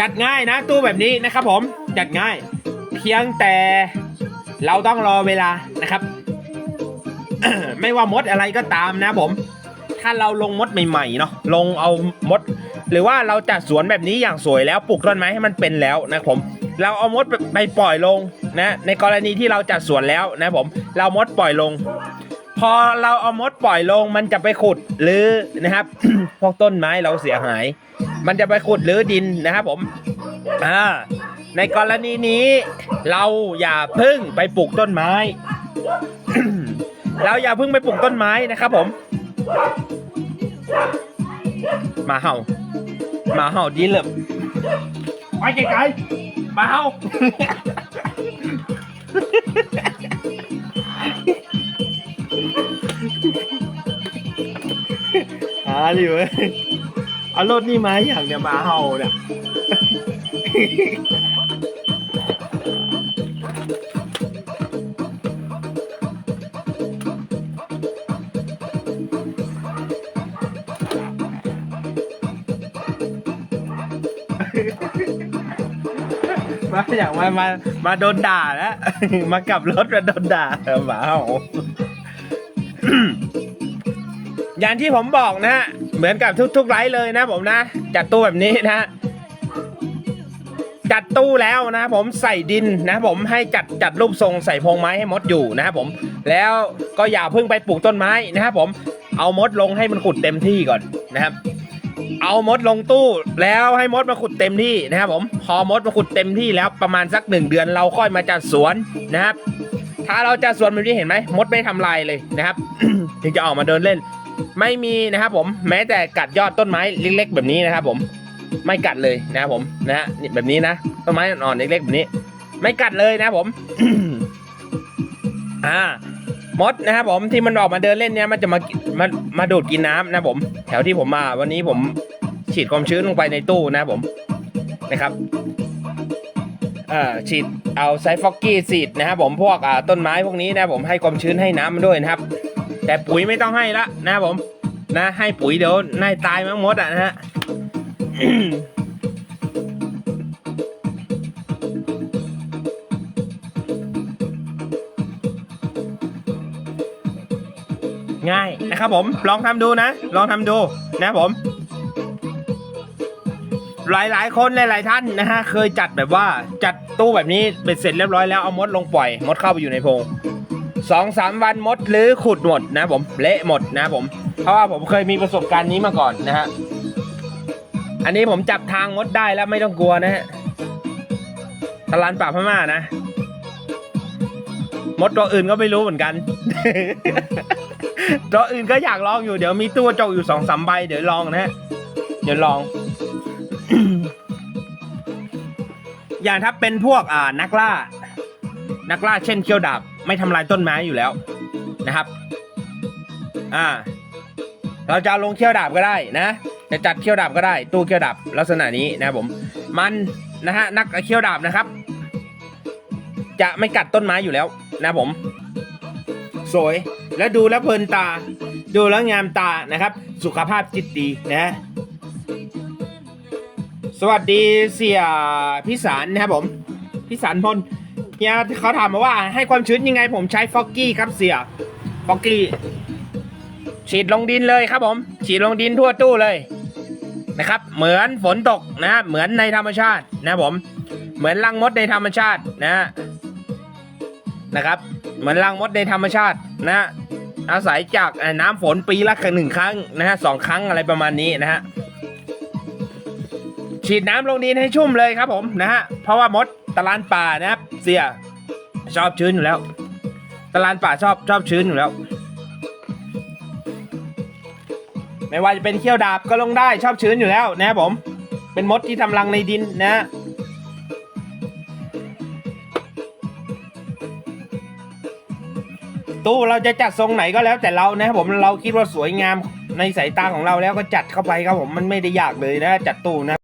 จัดง่ายนะ ตู้แบบนี้นะครับผมจัดง่าย เพียงแต่เราต้องรอเวลานะครับ ไม่ว่ามดอะไรก็ตามนะผม ถ้าเราลงมดใหม่ๆเนาะลงเอามด หรือว่าเราจัดสวนแบบนี้อย่างสวยแล้วปลูกต้นไม้ให้มันเป็นแล้วนะผม เราเอามดไปปล่อยลงนะในกรณีที่เราจัดสวนแล้วนะผม เรามดปล่อยลง พอเราเอามดปล่อยลงมันจะไปขุดหรือนะครับพวกต้นไม้เราเสียหาย มันจะไปขุดหรือดินนะครับผมอ่าในกรณีนี้ เราอย่าพึ่งไปปลูกต้นไม้ เราอย่าพึ่งไปปลูกต้นไม้นะครับผมมาเห่ามาเห่าดีเลยไปไกลๆมาเห่าหาดิ เอารถนี่มาอย่างเนี่ยหมาเห่าเนี่ยมาอย่างมามามาโดนด่าแล้วมากลับรถมาโดนด่าหมาเห่าอย่างที่ผมบอกนะฮะ เหมือนกับทุกๆไลฟ์เลยนะผมนะ จัดตู้แบบนี้นะ จัดตู้แล้วนะผมใส่ดินนะผมให้จัดจัดรูปทรงใส่พงไม้ให้มดอยู่นะครับผม แล้วก็อย่าเพิ่งไปปลูกต้นไม้นะครับผม เอามดลงให้มันขุดเต็มที่ก่อนนะครับ เอามดลงตู้แล้วให้มดมาขุดเต็มที่นะครับผม พอมดมาขุดเต็มที่แล้วประมาณสักหนึ่งเดือนเราค่อยมาจัดสวนนะครับถ้าเราจัดสวนแบบนี้เห็นไหมมดไม่ทำลายเลยนะครับ ถึงจะออกมาเดินเล่น ไม่มีนะครับผมแม้แต่กัดยอดต้นไม้เล็ก ๆ แบบนี้นะครับผมไม่กัดเลยนะครับผมนะฮะแบบนี้นะต้นไม้อ่อนๆเล็กๆแบบนี้ ไม่กัดเลยนะครับผมอ่ามดนะครับผมที่มันออกมาเดินเล่นเนี่ยมันจะมามามาดูดกินน้ำนะผม แถวที่ผมมาวันนี้ผมฉีดความชื้นลงไปในตู้นะผมนะครับเอ่อฉีดเอาไซฟอกกี้ฉีดนะครับผมพวกอ่าต้นไม้พวกนี้นะผมให้ความชื้นให้น้ำมันด้วยนะครับ แต่ปุ๋ยไม่ต้องให้ละนะครับผม นะให้ปุ๋ยเดี๋ยวนายตายมั้งมดอะนะฮะง่ายนะครับผมลองทำดูนะ ลองทำดูนะครับผมหลายคนหลายๆท่านนะฮะเคยจัดแบบว่าจัดตู้แบบนี้เป็นเสร็จเรียบร้อยแล้วเอามดลงปล่อย มดเข้าไปอยู่ในโพรง สองสามวันมดหรือขุดหมดนะผมเละหมดนะผม เพราะว่าผมเคยมีประสบการณ์นี้มาก่อนนะฮะอันนี้ผมจับทางมดได้แล้วไม่ต้องกลัวนะฮะตลานป่าพม่านะ มดตัวอื่นก็ไม่รู้เหมือนกัน ตัวอื่นก็อยากลองอยู่เดี๋ยวมีตู้จกอยู่สองสามใบเดี๋ยวลองนะฮะเดี๋ยวลอง อย่างถ้าเป็นพวกอ่านักล่า นักล่าเช่นเขี้ยวดาบ ไม่ทำลายต้นไม้อยู่แล้วนะครับ อ่า เราจะลงเขี้ยวดาบก็ได้นะ จะจัดเขี้ยวดาบก็ได้ ตู้เขี้ยวดาบลักษณะนี้นะครับผม มันนะฮะนักเขี้ยวดาบนะครับ จะไม่กัดต้นไม้อยู่แล้วนะผม สวยและดูแล้วเพลินตา ดูแล้วงามตานะครับ สุขภาพจิตดีนะ สวัสดีเสียพิสารนะครับผม พิสารพล เฮียเขาถามมาว่าให้ความชื้นยังไงผมใช้ฟอกกี้ครับเสียฟอกกี้ ฉีดลงดินเลยครับผม ฉีดลงดินทั่วตู้เลยนะครับ เหมือนฝนตกนะ เหมือนในธรรมชาตินะผม เหมือนรังมดในธรรมชาตินะนะครับ เหมือนรังมดในธรรมชาตินะ อาศัยจากน้ำฝนปีละหนึ่งครั้งนะฮะสองครั้งอะไรประมาณนี้นะฮะฉีดน้ำลงดินให้ชุ่มเลยครับผมนะฮะเพราะว่ามด ตะลานป่านะครับ เสียชอบชื้นอยู่แล้ว ตะลานป่าชอบชอบชื้นอยู่แล้ว ไม่ว่าจะเป็นเขี้ยวดาบก็ลงได้ชอบชื้นอยู่แล้วนะครับผม เป็นมดที่ทำรังในดินนะฮะตู้เราจะจัดทรงไหนก็แล้วแต่เรานะครับผมเราคิดว่าสวยงามในสายตาของเราแล้วก็จัดเข้าไปครับผมมันไม่ได้ยากเลยนะจัดตู้นะ